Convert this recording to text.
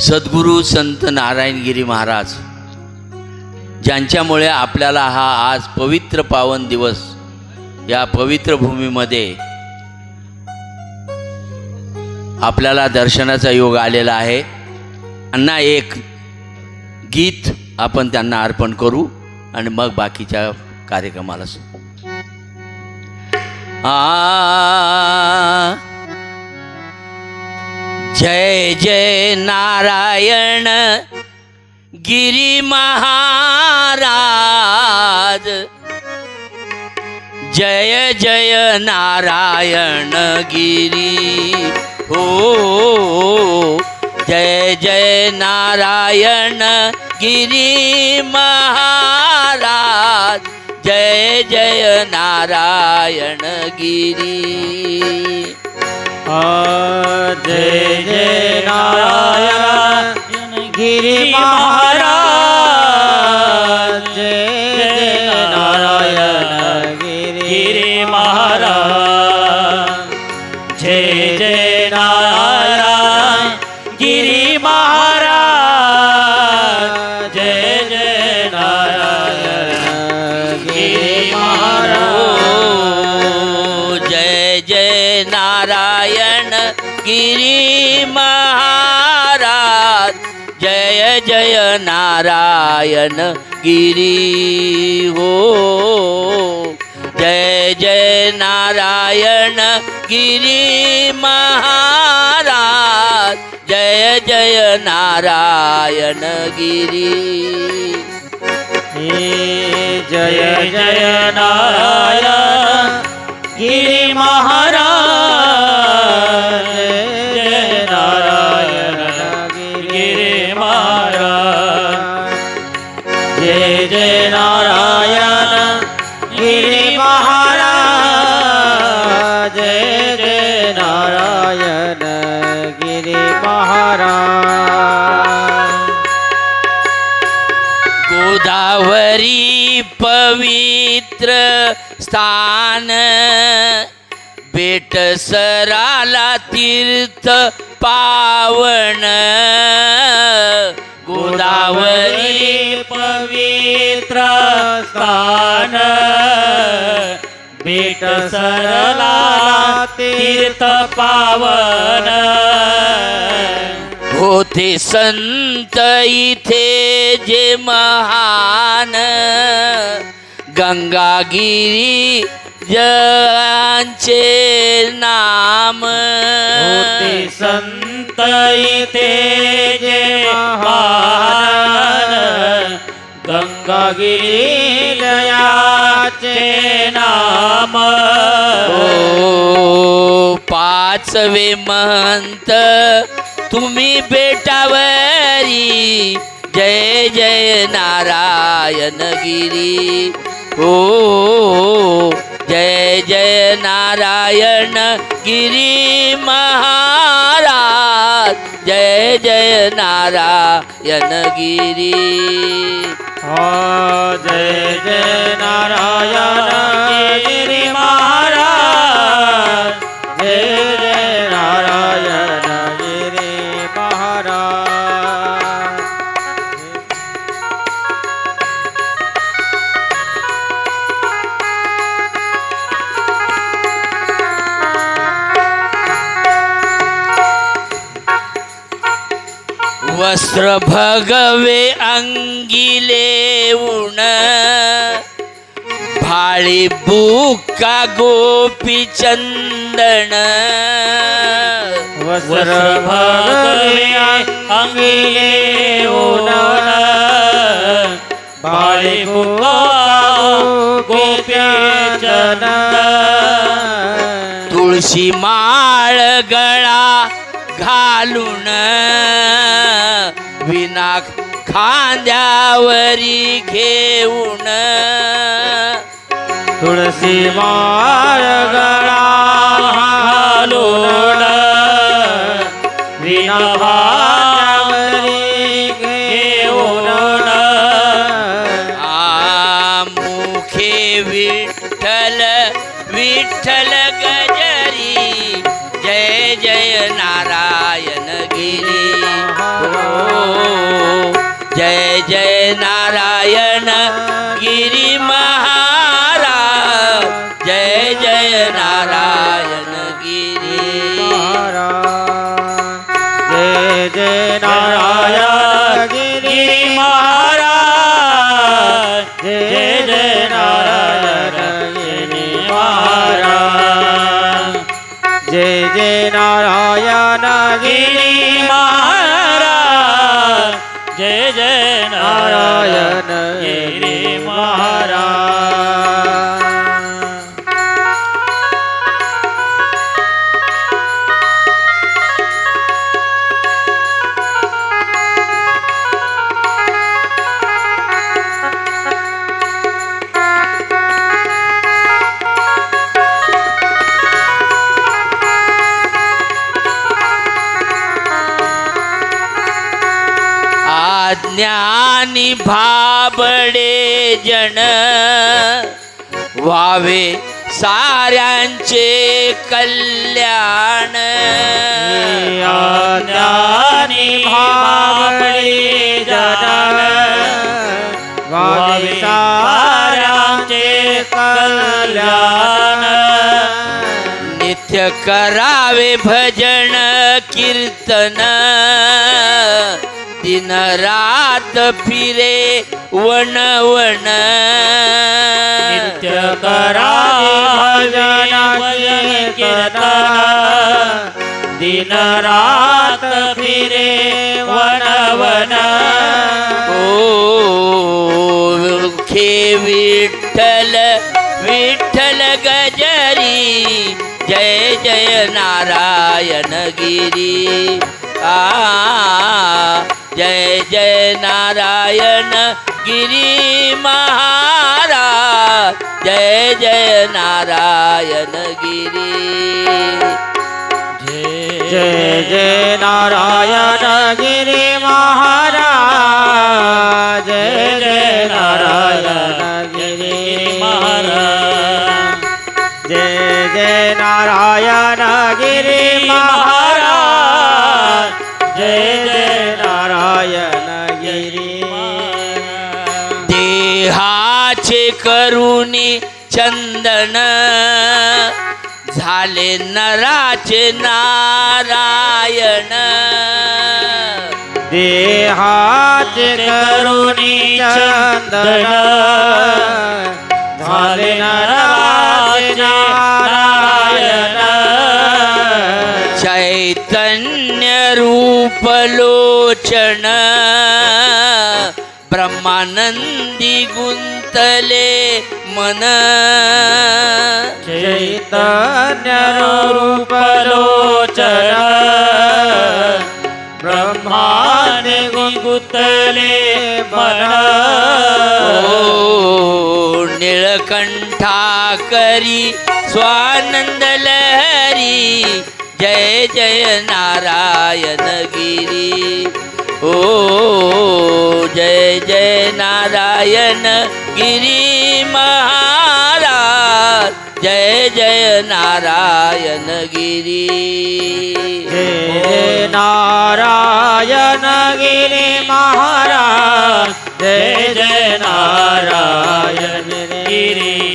सद्गुरू संत नारायणगिरी महाराज ज्यांच्यामुळे आपल्याला हा आज पवित्र पावन दिवस या पवित्र भूमीमध्ये आपल्याला दर्शनाचा योग आलेला आहे. त्यांना एक गीत आपण त्यांना अर्पण करू आणि मग बाकीच्या कार्यक्रमाला सुरू. आ जय जय नारायण गिरी महाराज जय जय नारायण गिरी हो जय जय नारायण गिरी महाराज जय जय नारायण गिरी जय जय नारायण। गिरी महाराज। जय जय नारायण। गिरी महाराज। जय जय नारायण। गिरी महाराज। जय जय नारायण। गिरी महाराज। जय जय नारायण। गिरी महाराज। जय जय नारायण गिरी हो। जय जय नारायण गिरी महाराज। जय जय नारायण गिरी। जय जय नारायण। गिरी महाराज गोदावरी पवित्र स्थान. बेट सराला तीर्थ पावन. गोदावरी पवित्र स्थान. बेट सरला तीर्थ पावन. होते संत इथे जे महान. गंगागिरी जयांचे नाम. होते संत इथे जे महान. गंगागिरी जयाचे नाम. ओ पाचवे महंत तुम्ही बेटावरी. जय जय नारायण गिरी. हो जय जय नारायण गिरी महाराज. जय जय नारायण गिरी. जय जय नारायण गिरी. वस्त्र भगवे अंगिले उण. भाळी बुका गोपी चंदन. वस्त्र भगवे अंगिले ओनन बाळे गोप्या तुळशी माळ गळा घालून. खांद्यावरी घेऊन. तुळसी माळ गळा घालून विना भावरी घेऊन. आ मुखे विठ्ठल विठ्ठल जय जय नारायण गिरी महाराज जय जय आज्ञानी भाबडे जन व्हावे साऱ्यांचे कल्याण. ज्ञानी भावळे जन वावे साऱ्यांचे कल्याण. नित्य करावे भजन कीर्तन. दिन रात फिरे वन वन. नित्य करा भजन भजन कीर्तन. दिन रात फिरे वन वन. ओ खे विठ्ठल विठ्ठल गजरी. जय जय नारायण गिरी. आ जय जय नारायण गिरी महाराज जय जय नारायण गिरी। जय जय नारायण गिरी महाराज जय जय नारायण गिरी महाराज। जय जय नारायण करुणी चंदन. झाले नराचे नारायण. देहाचे करुणी चंदन. झाले नराचे नारायण. चैतन्य रूप लोचन. ब्रह्मानंदी गुंतले मन. चैतन्य रूप लोचन ब्रह्माने गुंगुतले मन. ओ निळकंठा करी स्वानंद लहरी जय जय नारायण गिरी. ओ जय जय नारायण गिरी महाराज जय जय नारायण गिरी जय जय नारायण गिरी महाराज जय जय नारायण गिरी